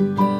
Almost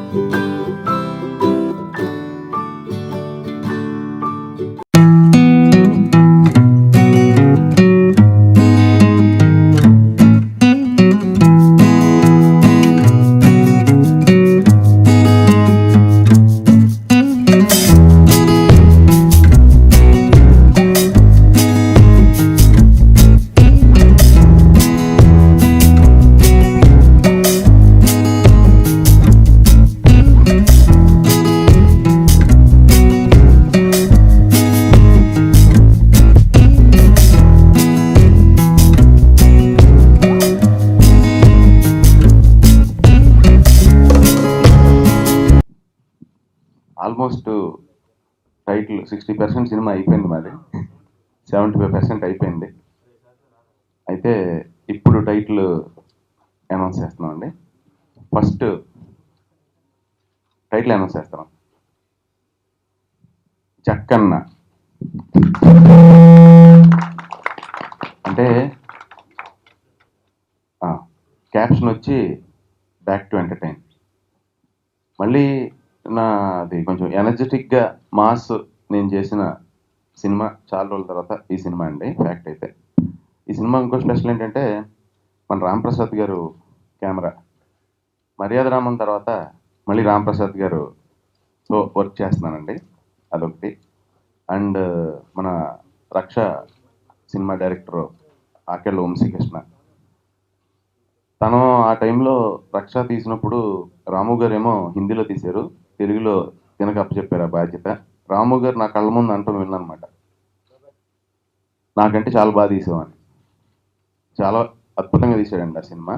title sixty percent cinema అయిపోయింది మాది. Seventy five percent అయిపోయింది. అయితే ఇప్పుడు టైటిల్ అనౌన్స్ చేస్తున్నామండి. ఫస్ట్ టైటిల్ అనౌన్స్ చేస్తున్నాం చక్కన్న. అంటే క్యాప్షన్ వచ్చి బ్యాక్ టు ఎంటర్టైన్. మళ్ళీ నా అది కొంచెం ఎనర్జెటిక్గా మాస్ నేను చేసిన సినిమా చాలా రోజుల తర్వాత ఈ సినిమా అండి ఫ్యాక్ట్ అయితే. ఈ సినిమా ఇంకో స్పెషల్ ఏంటంటే మన రాంప్రసాద్ గారు కెమెరా మర్యాద రామన్ తర్వాత మళ్ళీ రాంప్రసాద్ గారు సో వర్క్ చేస్తున్నానండి అదొకటి. అండ్ మన రక్ష సినిమా డైరెక్టర్ ఆకేళ్ళ వంశీకృష్ణ తను ఆ టైంలో రక్ష తీసినప్పుడు రాము గారు ఏమో హిందీలో తీశారు. తెలుగులో తినక అప్పచెప్పారు ఆ బాధ్యత. రాము గారు నా కళ్ళ ముందు అంటూ విన్నానమాట నాకంటే చాలా బాగా తీసేవాడిని. చాలా అద్భుతంగా తీశాడండి ఆ సినిమా.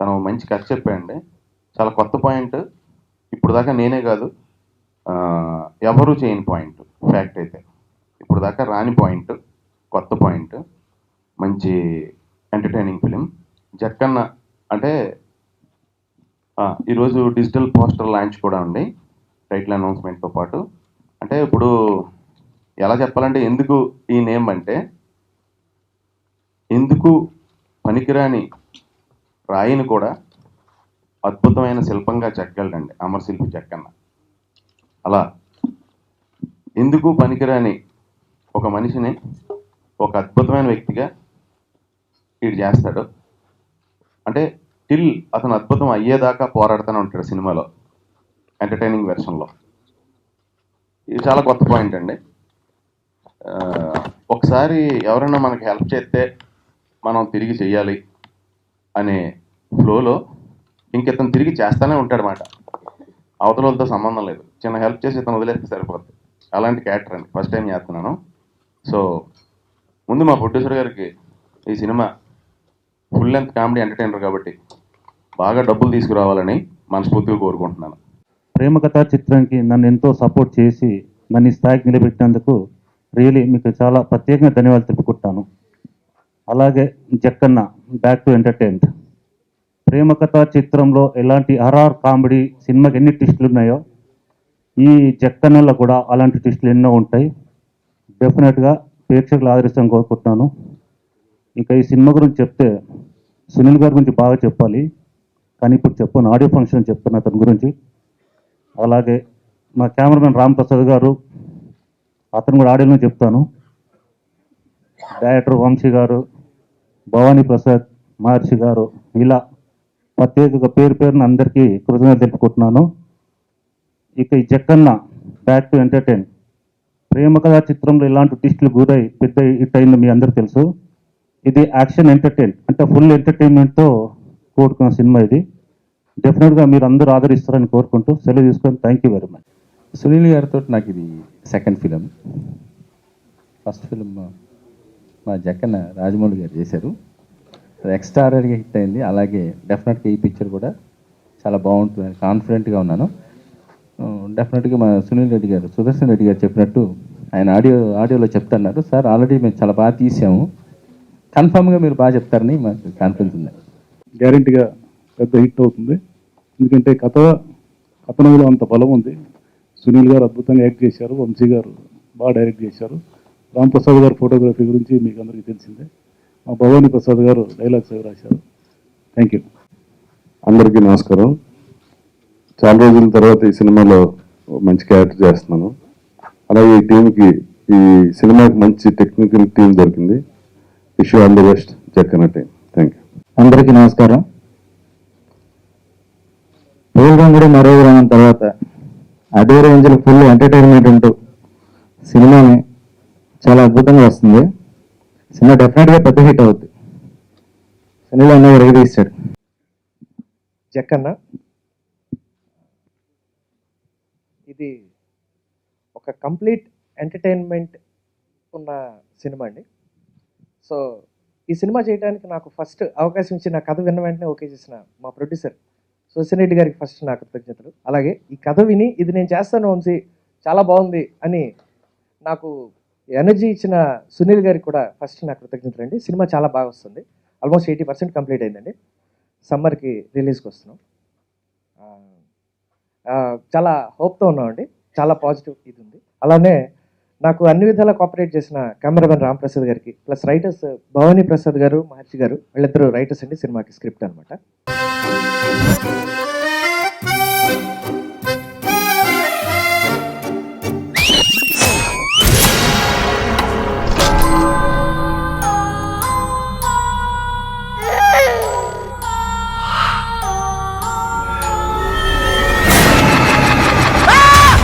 తను మంచి కథ చెప్పాడండి. చాలా కొత్త పాయింట్. ఇప్పుడు దాకా నేనే కాదు ఎవరు చేయని పాయింట్. ఫ్యాక్ట్ అయితే. ఇప్పుడు దాకా రాని పాయింట్ కొత్త పాయింట్. మంచి ఎంటర్టైనింగ్ ఫిలిం. జక్కన్న అంటే ఈరోజు డిజిటల్ పోస్టర్ లాంచ్ కూడా ఉంది. టైటిల్ అనౌన్స్మెంట్తో పాటు. అంటే ఇప్పుడు ఎలా చెప్పాలంటే ఎందుకు ఈ నేమ్ అంటే ఎందుకు పనికిరాని రాయిని కూడా అద్భుతమైన శిల్పంగా చెక్కగలడండి అమరశిల్పి చెక్కన్న. అలా ఎందుకు పనికిరాని ఒక మనిషిని ఒక అద్భుతమైన వ్యక్తిగా వీడు చేస్తాడు. అంటే టిల్ అతను అద్భుతం అయ్యేదాకా పోరాడుతూనే ఉంటాడు సినిమాలో. ఎంటర్టైనింగ్ వెర్షన్లో ఇది చాలా కొత్త పాయింట్ అండి. ఒకసారి ఎవరైనా మనకి హెల్ప్ చేస్తే మనం తిరిగి చెయ్యాలి అనే ఫ్లోలో ఇంకితను తిరిగి చేస్తానే ఉంటాడనమాట అవతలతో సంబంధం లేదు. చిన్న హెల్ప్ చేసి ఇతను వదిలేస్తే సరిపోతుంది అలాంటి క్యారెక్టర్ అండి. ఫస్ట్ టైం చేస్తున్నాను. సో ముందు మా ప్రొడ్యూసర్ గారికి ఈ cinema full length comedy entertainer కాబట్టి బాగా డబ్బులు తీసుకురావాలని మనస్ఫూర్తిగా కోరుకుంటున్నాను. ప్రేమ కథా చిత్రానికి నన్ను ఎంతో సపోర్ట్ చేసి నన్ను ఈ స్థాయికి నిలబెట్టినందుకు రియలీ మీకు చాలా ప్రత్యేకంగా ధన్యవాదాలు తెలుపుకుంటాను. అలాగే జక్కన్న బ్యాక్ టు ఎంటర్టైన్మెంట్ ప్రేమ కథా చిత్రంలో ఎలాంటి హరార్ కామెడీ సినిమాకి ఎన్ని ట్విస్టులు ఉన్నాయో ఈ జక్కన్నలో కూడా అలాంటి ట్విస్టులు ఎన్నో ఉంటాయి. డెఫినెట్గా ప్రేక్షకులు ఆదరిస్తాం కోరుకుంటున్నాను. ఇంకా ఈ సినిమా గురించి చెప్తే సునీల్ గారి గురించి బాగా చెప్పాలి. కానీ ఇప్పుడు చెప్పాను ఆడియో ఫంక్షన్ చెప్తాను అతని గురించి. అలాగే మా కెమెరామెన్ రామ్ ప్రసాద్ గారు అతను కూడా ఆడియోలో చెప్తాను. డైరెక్టర్ వంశీ గారు భవానీ ప్రసాద్ మహర్షి గారు ఇలా ప్రత్యేకంగా పేరు పేరున అందరికీ కృతజ్ఞత తెలుపుకుంటున్నాను. ఇక ఈ జక్కన్న బ్యాక్ టు ఎంటర్టైన్ ప్రేమ కథా చిత్రంలో ఇలాంటి టిస్టులు గురై పెద్ద హిట్ అయింది మీ అందరు తెలుసు. ఇది యాక్షన్ ఎంటర్టైన్ అంటే ఫుల్ ఎంటర్టైన్మెంట్తో కూడుకున్న సినిమా ఇది. డెఫినెట్గా మీరు అందరూ ఆదరిస్తారని కోరుకుంటూ సెలవు తీసుకొని thank you very much Sunil గారితో నాకు ఇది సెకండ్ ఫిలిం ఫస్ట్ ఫిలిం మా జక్కన్న రాజమౌళి గారు చేశారు. అది ఎక్స్ట్రాడనరీగా హిట్ అయింది. అలాగే డెఫినెట్గా ఈ పిక్చర్ కూడా చాలా బాగుంటుంది. కాన్ఫిడెంట్గా ఉన్నాను. డెఫినెట్గా మా సునీల్ రెడ్డి గారు సుదర్శన్ రెడ్డి గారు చెప్పినట్టు ఆయన ఆడియో ఆడియోలో చెప్తున్నారు. సార్ ఆల్రెడీ మేము చాలా బాగా తీసాము. కన్ఫామ్గా మీరు బాగా చెప్తారని మాకు కాన్ఫిడెన్స్ ఉంది. గ్యారంటీగా పెద్ద హిట్ అవుతుంది. ఎందుకంటే కథ కథనంలో అంత బలం ఉంది. సునీల్ గారు అద్భుతంగా యాక్ట్ చేశారు వంశీ గారు బాగా డైరెక్ట్ చేశారు. రామ్ ప్రసాద్ గారు ఫోటోగ్రఫీ గురించి మీకు అందరికీ తెలిసిందే. మా భవానీ ప్రసాద్ గారు డైలాగ్స్ అవి రాశారు. థ్యాంక్ యూ అందరికీ నమస్కారం. చాలా రోజుల తర్వాత ఈ సినిమాలో మంచి క్యారెక్టర్ చేస్తున్నాను. అలాగే ఈ టీంకి ఈ సినిమాకి మంచి టెక్నికల్ టీం దొరికింది. Wish all the best Jakkanna team thank you అందరికీ నమస్కారం. కూడా మరో గ్రామం తర్వాత అదే రేంజ్లో ఫుల్ ఎంటర్టైన్మెంట్ ఉంటూ సినిమాని చాలా అద్భుతంగా వస్తుంది. సినిమా డెఫినెట్గా పెద్ద హిట్ అవుద్ది. సినిమా అన్న ఎరగదీస్తాడు జక్కన్న ఇది ఒక కంప్లీట్ ఎంటర్టైన్మెంట్ ఉన్న సినిమా అండి. సో ఈ సినిమా చేయడానికి నాకు ఫస్ట్ అవకాశం ఇచ్చి నా కథ విన్న వెంటనే ఓకే చేసిన మా ప్రొడ్యూసర్ సోసిరెడ్డి గారికి ఫస్ట్ నా కృతజ్ఞతలు. అలాగే ఈ కథ విని ఇది నేను చేస్తాను వంశీ చాలా బాగుంది అని నాకు ఎనర్జీ ఇచ్చిన సునీల్ గారికి కూడా ఫస్ట్ నా కృతజ్ఞతలు అండి. సినిమా చాలా బాగా వస్తుంది. ఆల్మోస్ట్ ఎయిటీ పర్సెంట్ కంప్లీట్ అయిందండి. సమ్మర్కి రిలీజ్కి వస్తున్నాం. చాలా హోప్తో ఉన్నామండి. చాలా పాజిటివ్ ఇది ఉంది. అలానే నాకు అన్ని విధాలా కోఆపరేట్ చేసిన కెమెరామెన్ రామప్రసాద్ గారికి ప్లస్ రైటర్స్ భవానీ ప్రసాద్ గారు మహర్షి గారు వీళ్ళిద్దరు రైటర్స్ అండి సినిమాకి స్క్రిప్ట్ అనమాట